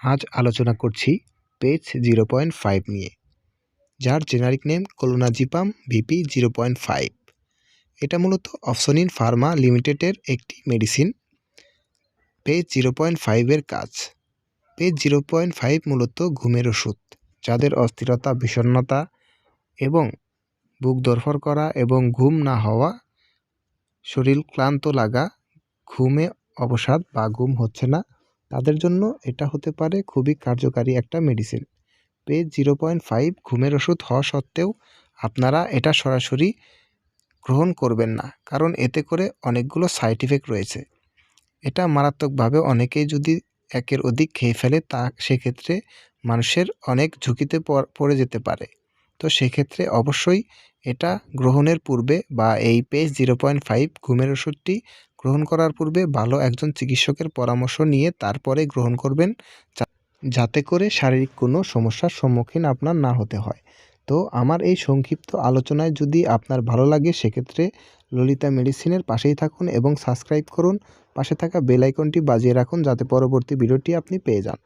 আজ আলোচনা করছি পেজ জিরো পয়েন্ট ফাইভ নিয়ে, যার জেনারিক নেম কোলোনাজিপাম ভিপি জিরো পয়েন্ট ফাইভ এটা মূলত অপশনিন ফার্মা লিমিটেডের একটি মেডিসিন পেজ জিরো পয়েন্ট ফাইভের কাজ। পেজ জিরো পয়েন্ট ফাইভ মূলত ঘুমের ওষুধ, যাদের অস্থিরতা, বিষণ্ণতা এবং বুক দরফর করা এবং ঘুম না হওয়া, শরীর ক্লান্ত লাগা, ঘুমে অবসাদ বা ঘুম হচ্ছে না তাদের জন্য এটা হতে পারে খুবই কার্যকারী একটা মেডিসিন পেজ জিরো পয়েন্ট ফাইভ ঘুমের ওষুধ হওয়া সত্ত্বেও আপনারা এটা সরাসরি গ্রহণ করবেন না, কারণ এতে করে অনেকগুলো সাইড ইফেক্ট রয়েছে। এটা মারাত্মকভাবে অনেকেই যদি একের অধিক খেয়ে ফেলে তা সেক্ষেত্রে মানুষের অনেক ঝুঁকিতে পড়ে যেতে পারে। তো সেক্ষেত্রে অবশ্যই এটা গ্রহণের পূর্বে বা এই পেজ জিরো পয়েন্ট ফাইভ ঘুমের ওষুধটি গ্রহণ করার পূর্বে ভালো একজন চিকিৎসকের পরামর্শ নিয়ে তারপরে গ্রহণ করবেন যাতে করে শারীরিক কোনো সমস্যার সম্মুখীন আপনার না হতে হয়। তো আমার এই সংক্ষিপ্ত আলোচনায় যদি আপনার ভালো লাগে, সেক্ষেত্রে ললিতা মেডিসিনের পাশেই থাকুন এবং সাবস্ক্রাইব করুন। পাশে থাকা বেল আইকনটি বাজিয়ে রাখুন, যাতে পরবর্তী ভিডিওটি আপনি পেয়ে যান।